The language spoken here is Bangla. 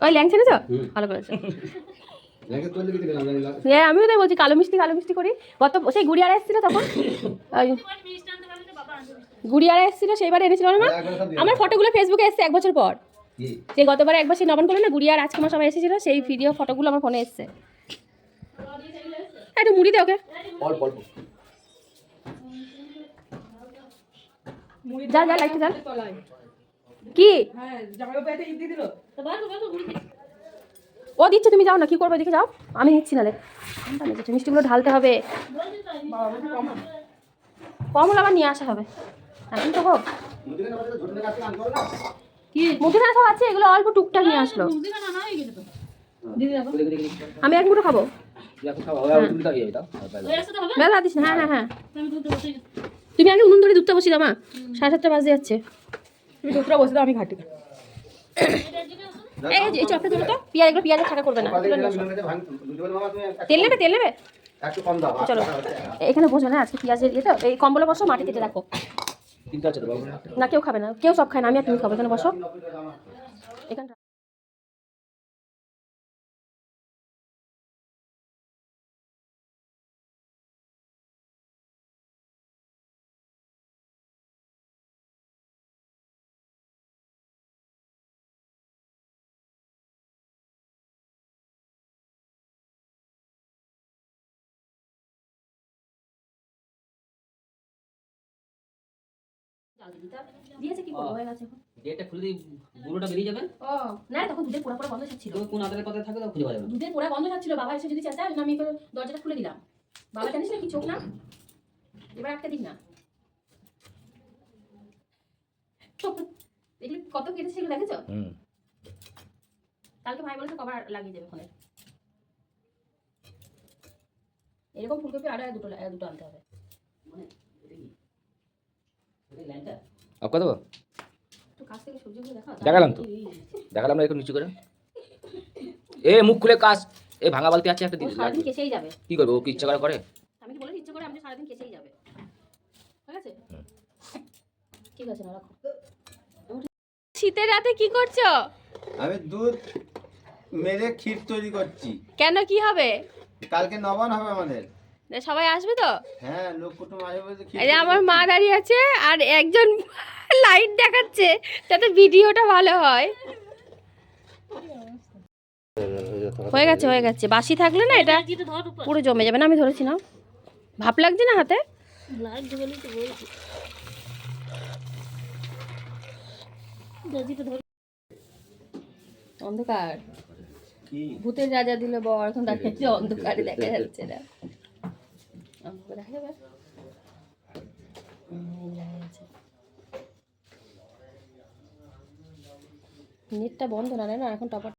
ওই ল্যাং ছেড়েছ। ভালো করেছ। হ্যাঁ আমিও তাই বলছি কালো মিষ্টি কালো মিষ্টি করি। গত সেই গুড়িয়ারা এসেছিল তখন? গুড়িয়ারা এসেছিল সেইবার এনেছিল না দিয়ে আমার ফটোগুলো ফেসবুকে এসছে এক বছর পর। সেই গতবার একবার সেই নবন করল না গুড়িয়া আর আজকে সবাই এসেছিল সেই ভিডিও ফটোগুলো আমার ফোনে এসছে। হ্যাঁ, একটু মুড়ি দে ওকে। অল্প অল্প। যা যা লাইটটা যা। কি? ও দিচ্ছে তুমি যাও না কি করবে এদিকে যাও। আমি নিচ্ছি নালে। মিষ্টিগুলো ঢালতে হবে। কম হলে আবার নিয়ে আসা হবে। এখন তো হোক। মুদিখানা সব আছে এগুলো অল্প টুকটাক নিয়ে আসলো। আমি এক মুঠো খাব। বেলা। দিস হ্যাঁ হ্যাঁ হ্যাঁ। তুমি আগে উনুন ধরে দুধটা বসিয়ে দাও মা। সাড়ে সাতটা বাজে যাচ্ছে। তুমি দুপুরা বসে দাও আমি ঘাটি এই চপটা ধরো তো। পেঁয়াজ এগুলো পেঁয়াজের থাকা করবে না। তুলে তেল নেবে তেল নেবে? একটু কম দাও চলো। এখানে বসো না আজকে পেঁয়াজের ইয়ে তো এই কম্বলে বসো মাটি কেটে রাখো। না কেউ খাবে না। কেউ সব খায় না আমি আর তুমি খাব। এখানে বসো। এখানটা দিয়েছে কি করব হয়ে গেছে এখন। খুলে দিই বুড়োটা বেরিয়ে যাবে? ও না তখন দুধের পোড়া পোড়া বন্ধ যাচ্ছিল কোন আদারের কথা থাকে তো খুঁজে পাওয়া যাবে দুধের পোড়া বন্ধ যাচ্ছিল বাবা এসে যদি চেঁচায় আমি দরজাটা খুলে দিলাম। বাবা জানিস না কি চোখ না? এবার একটা দিক না। এগুলো কত কেটেছে দেখেছ? কালকে ভাই বলেছে কবার লাগিয়ে দেবে ফোনে এরকম ফুলকপি আরও দুটো দুটো আনতে হবে। লাইনটা আপকা দেবো দেখালাম তো। দেখালাম না একটু নিচু করে। এ মুখ খুলে কাজ। এ ভাঙা বালতি আছে একটা দিদি সারাদিন কেসেই যাবে। কি করব ও কি ইচ্ছা করে করে? আমি কি বলে ইচ্ছে করে আপনি সারাদিন কেসেই যাবে। ঠিক আছে? ঠিক আছে না রাখো। শীতের রাতে কি করছ? আমি দুধ মেরে ক্ষীর তৈরি করছি। কেন কি হবে? কালকে নবান হবে আমাদের। সবাই আসবে তো? হ্যাঁ লোক কুটুম আসবে আমার মা দাঁড়িয়ে আছে আর একজন লাইট দেখাচ্ছে যাতে ভিডিওটা ভালো হয়। হয়ে গেছে হয়ে গেছে। বাসি থাকলে না এটা পুরো জমে যাবে। না, আমি ধরেছি না ভাপ লাগছে না হাতে? অন্ধকার। ভূতের রাজা দিল বর এখন আছে অন্ধকারে দেখা যাচ্ছে না? দেখা যাবে হুম, দেখা যাচ্ছে। নেটটা বন্ধ না না? এখন টপার